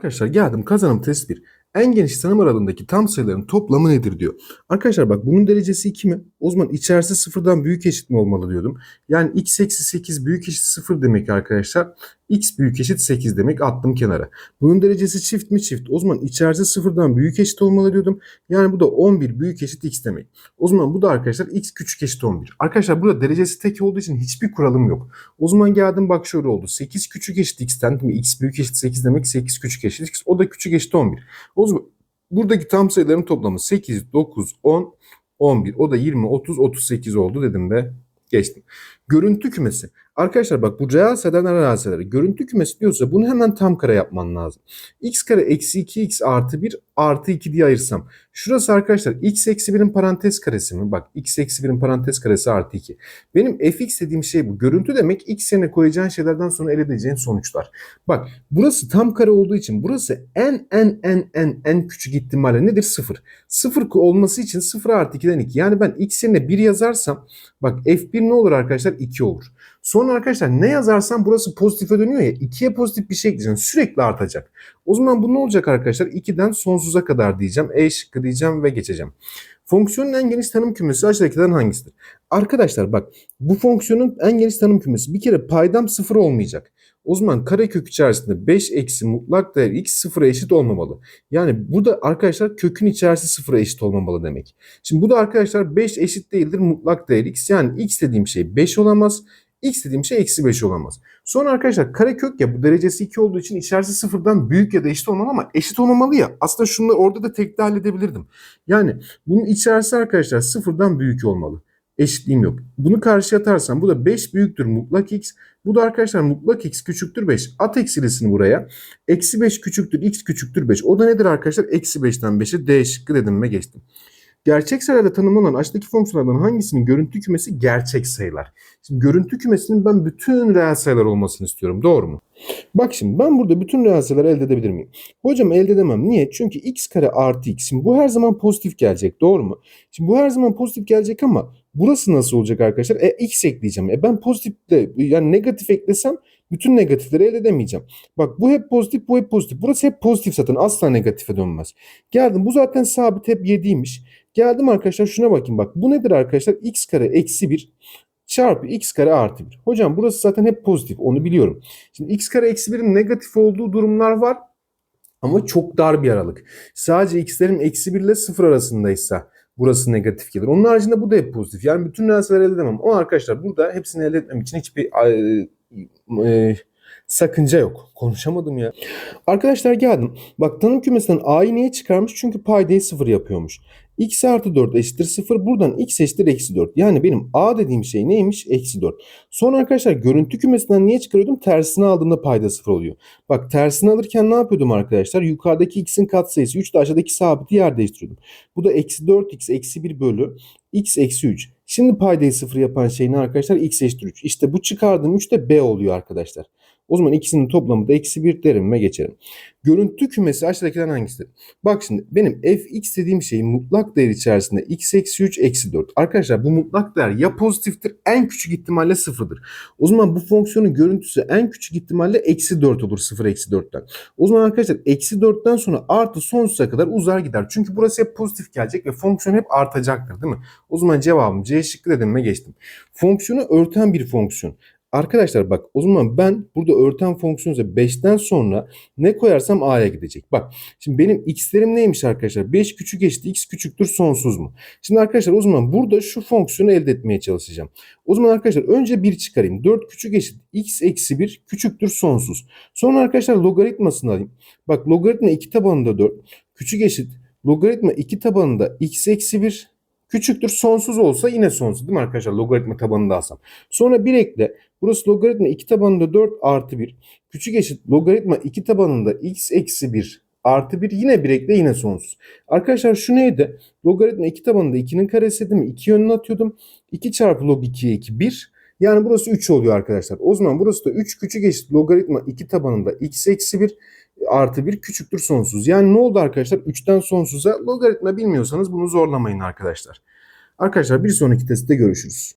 Arkadaşlar geldim kazanım test 1. En geniş tanım aralığındaki tam sayıların toplamı nedir diyor. Arkadaşlar bak bunun derecesi 2 mi? O zaman içerisi sıfırdan büyük eşit mi olmalı diyordum. Yani x eksi 8 büyük eşit 0 demek arkadaşlar. X büyük eşit 8 demek attım kenara. Bunun derecesi çift mi çift? O zaman içerisi sıfırdan büyük eşit olmalı diyordum. Yani bu da 11 büyük eşit x demek. O zaman bu da arkadaşlar x küçük eşit 11. Arkadaşlar burada derecesi tek olduğu için hiçbir kuralım yok. O zaman geldim bak şöyle oldu. 8 küçük eşit x'ten değil mi? x büyük eşit 8 demek 8 küçük eşit x. O da küçük eşit 11. O zaman buradaki tam sayıların toplamı 8, 9, 10, 11. O da 20, 30, 38 oldu dedim ve geçtim. Görüntü kümesi. Arkadaşlar bak bu reel reel sayıları. Görüntü kümesi diyorsa bunu hemen tam kare yapman lazım. x kare eksi 2x artı 1 artı 2 diye ayırsam. Şurası arkadaşlar x eksi 1'in parantez karesi mi? Bak x eksi 1'in parantez karesi artı 2. Benim fx dediğim şey bu. Görüntü demek x yerine koyacağın şeylerden sonra elde edeceğin sonuçlar. Bak burası tam kare olduğu için burası en en en en en küçük ihtimalle nedir? 0. 0 olması için 0 artı 2'den 2. Yani ben x yerine 1 yazarsam bak f1 ne olur arkadaşlar? 2 olur. Sonra arkadaşlar ne yazarsam burası pozitife dönüyor ya 2'ye pozitif bir şey ekleyeceğim. Sürekli artacak. O zaman bu ne olacak arkadaşlar? 2'den sonsuza kadar diyeceğim. E şıkkı diyeceğim ve geçeceğim. Fonksiyonun en geniş tanım kümesi aşağıdakilerden hangisidir? Arkadaşlar bak bu fonksiyonun en geniş tanım kümesi bir kere paydam sıfır olmayacak. O zaman karekök içerisinde 5 eksi mutlak değer x sıfıra eşit olmamalı. Yani burada arkadaşlar kökün içerisi sıfıra eşit olmamalı demek. Şimdi bu da arkadaşlar 5 eşit değildir mutlak değer x. Yani x dediğim şey 5 olamaz. X dediğim şey eksi 5 olamaz. Sonra arkadaşlar karekök ya bu derecesi 2 olduğu için içerisi sıfırdan büyük ya da eşit olmalı ama eşit olmamalı ya. Aslında şunu orada da tek de halledebilirdim. Yani bunun içerisi arkadaşlar sıfırdan büyük olmalı. Eşitliğim yok. Bunu karşıya atarsam bu da 5 büyüktür mutlak x. Bu da arkadaşlar mutlak x küçüktür 5. At eksilisini buraya. Eksi 5 küçüktür x küçüktür 5. O da nedir arkadaşlar? Eksi 5'ten 5'e D şıkkı dedim ve geçtim. Gerçek sayılarda tanımlanan aşağıdaki fonksiyonlardan hangisinin görüntü kümesi gerçek sayılar? Şimdi görüntü kümesinin ben bütün reel sayılar olmasını istiyorum. Doğru mu? Bak şimdi ben burada bütün reel sayıları elde edebilir miyim? Hocam elde edemem. Niye? Çünkü x kare artı x. Şimdi bu her zaman pozitif gelecek. Doğru mu? Şimdi bu her zaman pozitif gelecek ama burası nasıl olacak arkadaşlar? E x ekleyeceğim. E ben pozitif de yani negatif eklesem bütün negatifleri elde edemeyeceğim. Bak bu hep pozitif, bu hep pozitif. Burası hep pozitif zaten. Asla negatife dönmez. Geldim. Bu zaten sabit hep 7'ymiş. Geldim arkadaşlar şuna bakayım bak. Bu nedir arkadaşlar? x kare eksi 1 çarpı x kare artı 1. Hocam burası zaten hep pozitif. Onu biliyorum. Şimdi x kare eksi 1'in negatif olduğu durumlar var. Ama çok dar bir aralık. Sadece x'lerim eksi 1 ile 0 arasındaysa burası negatif gelir. Onun haricinde bu da hep pozitif. Yani bütün reel elde edemem. Ama arkadaşlar burada hepsini elde etmem için hiçbir e, sakınca yok. Konuşamadım ya. Arkadaşlar geldim. Bak tanım kümesinden a'yı niye çıkarmış? Çünkü paydayı 0 yapıyormuş. x artı 4 eşittir 0. Buradan x eşittir eksi 4. Yani benim a dediğim şey neymiş? Eksi 4. Sonra arkadaşlar görüntü kümesinden niye çıkarıyordum? Tersini aldığımda payda 0 oluyor. Bak tersini alırken ne yapıyordum arkadaşlar? Yukarıdaki x'in katsayısı 3 de aşağıdaki sabiti yer değiştiriyordum. Bu da eksi 4x eksi 1 bölü x eksi 3. Şimdi paydayı 0 yapan şey ne arkadaşlar? x eşittir 3. İşte bu çıkardığım 3 de b oluyor arkadaşlar. O zaman ikisinin toplamı da eksi 1 derim ve geçerim. Görüntü kümesi aşağıdakilerden hangisidir? Bak şimdi benim fx dediğim şey mutlak değer içerisinde x eksi 3 eksi 4. Arkadaşlar bu mutlak değer ya pozitiftir en küçük ihtimalle sıfırdır. O zaman bu fonksiyonun görüntüsü en küçük ihtimalle eksi 4 olur 0 eksi 4'ten. O zaman arkadaşlar eksi 4'ten sonra artı sonsuza kadar uzar gider. Çünkü burası hep pozitif gelecek ve fonksiyon hep artacaktır değil mi? O zaman cevabım C şıkkı dedim ve geçtim. Fonksiyonu örten bir fonksiyon. Arkadaşlar bak o zaman ben burada örten fonksiyonu 5'ten sonra ne koyarsam a'ya gidecek. Bak şimdi benim x'lerim neymiş arkadaşlar? 5 küçük eşit x küçüktür sonsuz mu? Şimdi arkadaşlar o zaman burada şu fonksiyonu elde etmeye çalışacağım. O zaman arkadaşlar önce 1 çıkarayım. 4 küçük eşit x eksi 1 küçüktür sonsuz. Sonra arkadaşlar logaritmasını alayım. Bak logaritma 2 tabanında 4 küçük eşit logaritma 2 tabanında x eksi 1 küçüktür sonsuz olsa yine sonsuz değil mi arkadaşlar logaritma tabanında alsam. Sonra bir ekle burası logaritma 2 tabanında 4 artı 1 küçük eşit logaritma 2 tabanında x eksi 1 artı 1 yine bir ekle yine sonsuz. Arkadaşlar şu neydi? Logaritma 2 tabanında 2'nin karesi değil mi? 2 yönüne atıyordum. 2 çarpı log 2'ye 2 1. Yani burası 3 oluyor arkadaşlar. O zaman burası da 3 küçük eşit logaritma 2 tabanında x eksi 1 artı 1 küçüktür sonsuz. Yani ne oldu arkadaşlar? 3'ten sonsuza logaritma bilmiyorsanız bunu zorlamayın arkadaşlar. Arkadaşlar bir sonraki testte görüşürüz.